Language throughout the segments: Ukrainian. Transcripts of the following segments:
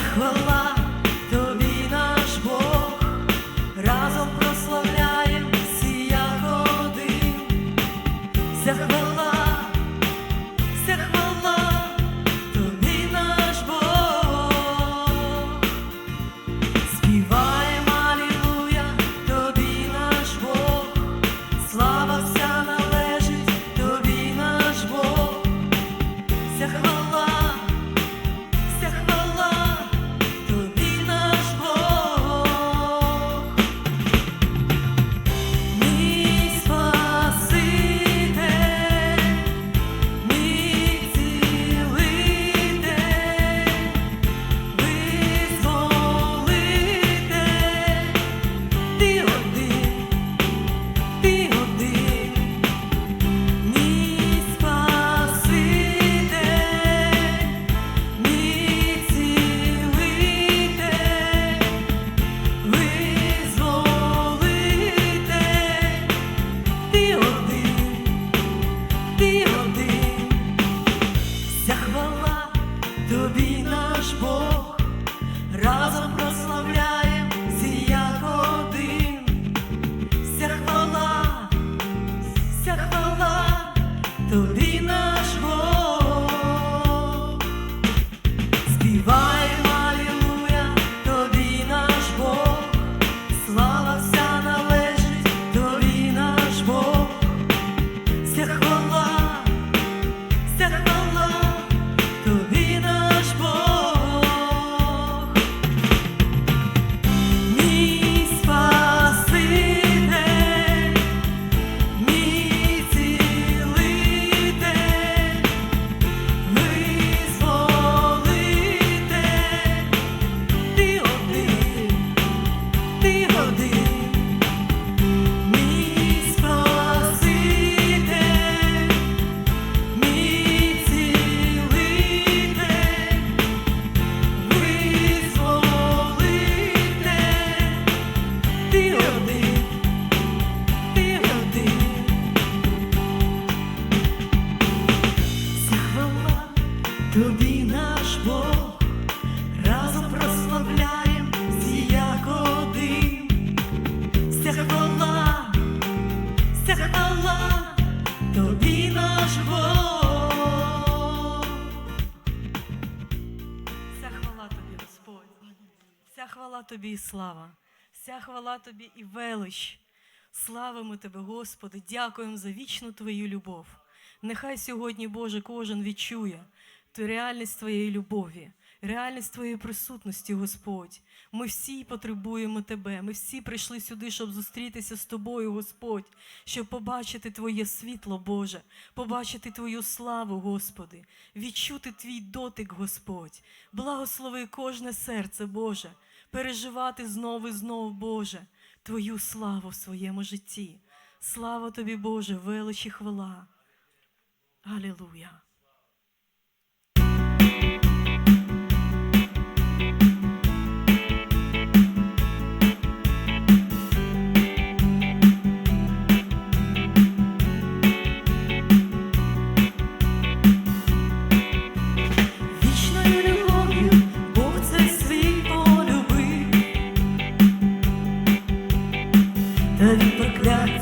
хвала. to leave. вся хвала Тобі і слава, вся хвала Тобі і велич. Славимо Тебе, Господи, дякуємо за вічну Твою любов. Нехай сьогодні, Боже, кожен відчує Ту реальність Твоєї любові, реальність Твоєї присутності, Господь. Ми всі потребуємо Тебе. Ми всі прийшли сюди, щоб зустрітися з Тобою, Господь, щоб побачити Твоє світло, Боже, побачити Твою славу, Господи, відчути Твій дотик, Господь. Благослови кожне серце, Боже переживати знову і знову, Боже, Твою славу в своєму житті. Слава Тобі, Боже, величі хвала. Аллилуйя! not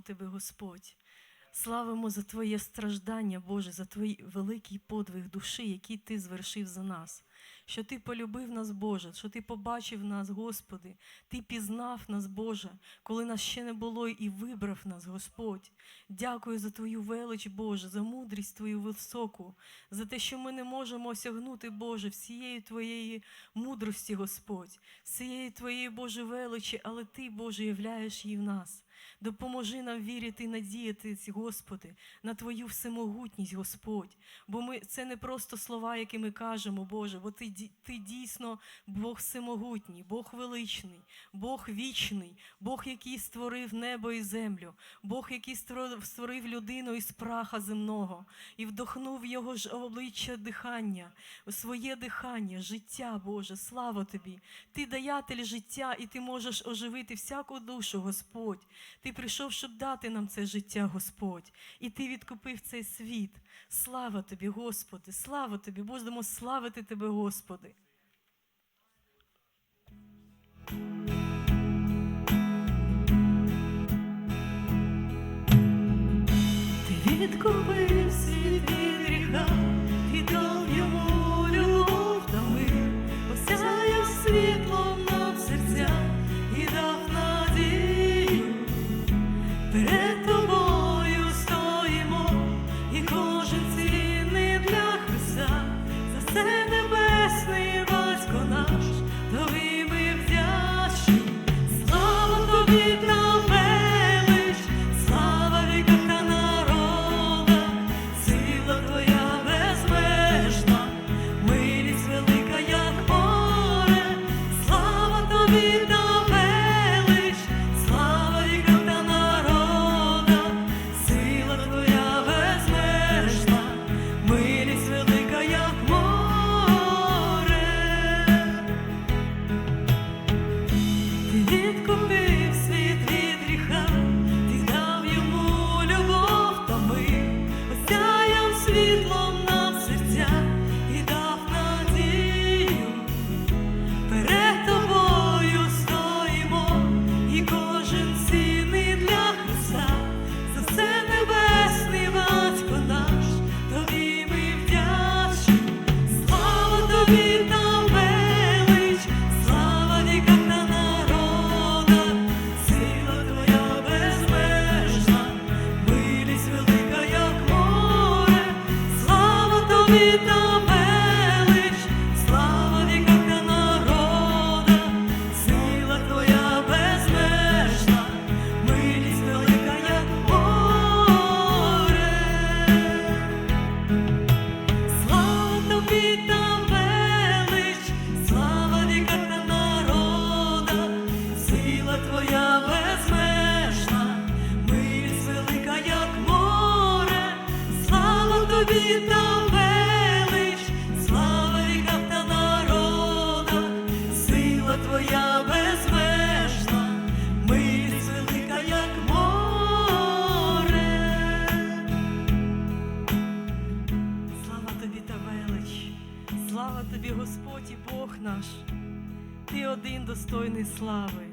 Тебе, Господь. Славимо за Твоє страждання, Боже, за Твій великий подвиг душі, який Ти звершив за нас. Що Ти полюбив нас, Боже, що Ти побачив нас, Господи, Ти пізнав нас, Боже, коли нас ще не було і вибрав нас, Господь. Дякую за Твою велич, Боже, за мудрість Твою високу, за те, що ми не можемо осягнути, Боже, всієї Твоєї мудрості, Господь, всієї Твоєї Боже величі, але Ти, Боже, являєш її в нас. Допоможи нам вірити і надіятись, Господи, на Твою всемогутність, Господь. Бо ми це не просто слова, які ми кажемо, Боже, бо Ти, ти дійсно Бог всемогутній, Бог величний, Бог вічний, Бог, який створив небо і землю, Бог, який створив, людину із праха земного і вдохнув його ж обличчя дихання, своє дихання, життя, Боже, слава Тобі. Ти даятель життя, і ти можеш оживити всяку душу, Господь. Ти прийшов, щоб дати нам це життя, Господь, і Ти відкупив цей світ. Слава Тобі, Господи, слава Тобі, будемо славити Тебе, Господи. Ти відкупив достойний слави.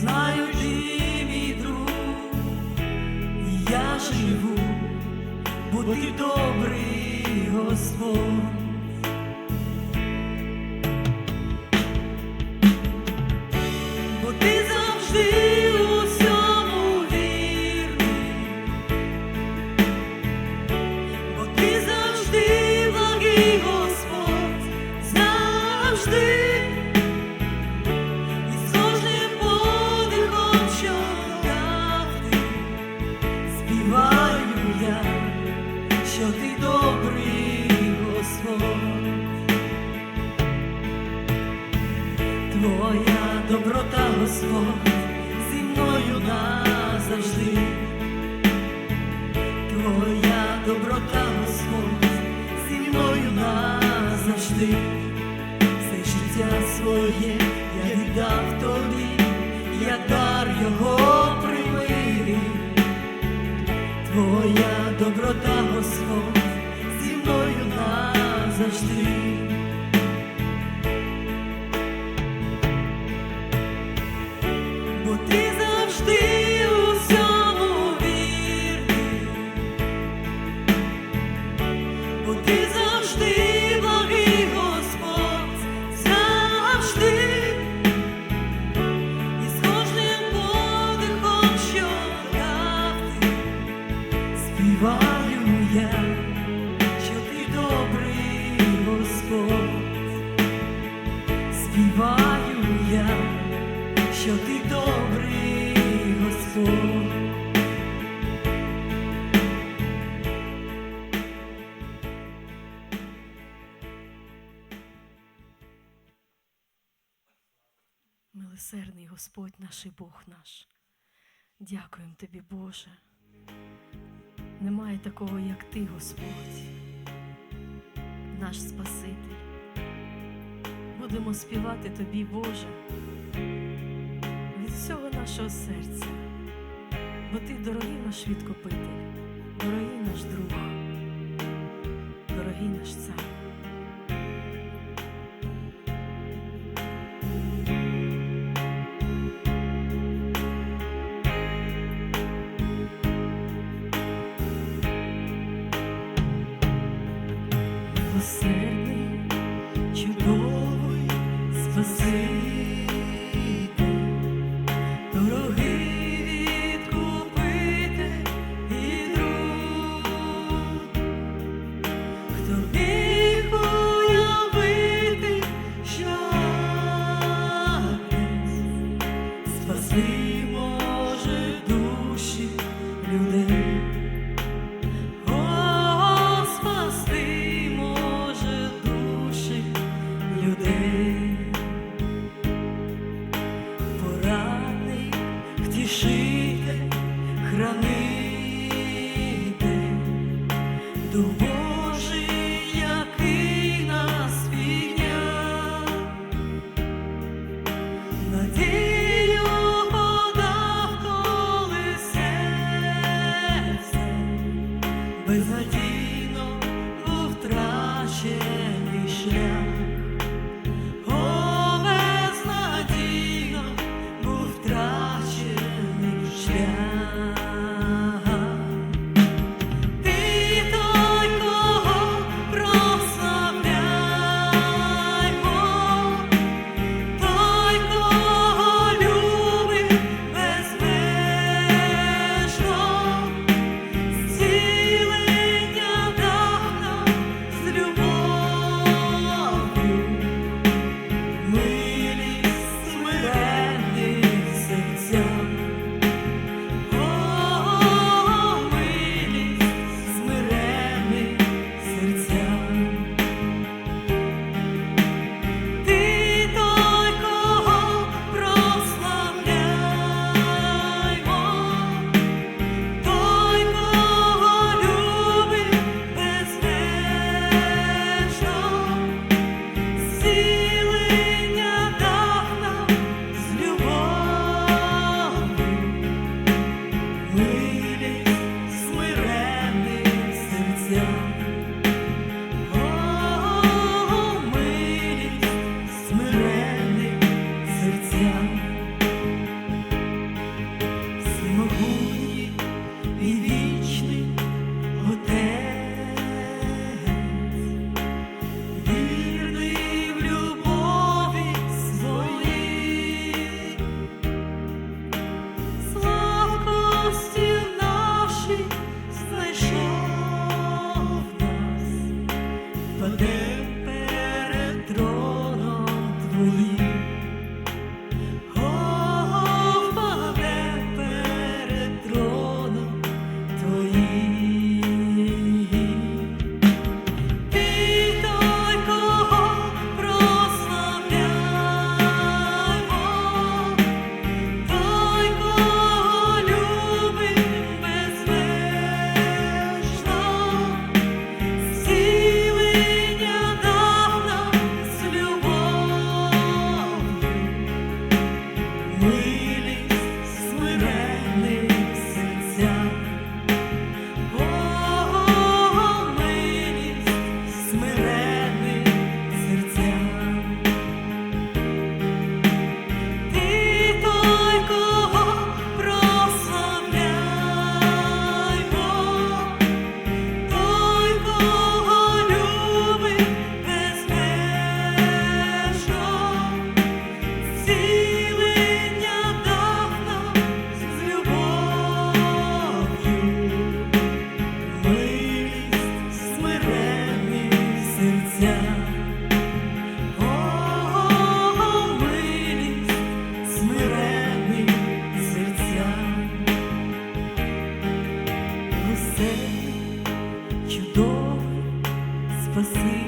знаю, ти мій друг, я живу, бо ти добрий Господь. Твоя доброта, Господь, зі мною назавжди. Твоя доброта, Господь, зі мною назавжди. Все життя своє я віддав тобі, я дар його прийми. Твоя доброта, Господь, зі мною назавжди. Господь наш і Бог наш. Дякуємо тобі, Боже. Немає такого, як ти, Господь, наш Спаситель. Будемо співати тобі, Боже від всього нашого серця, бо ти дорогий наш відкупитель, дорогий наш друг, дорогий наш цар. Це чудове спасибі.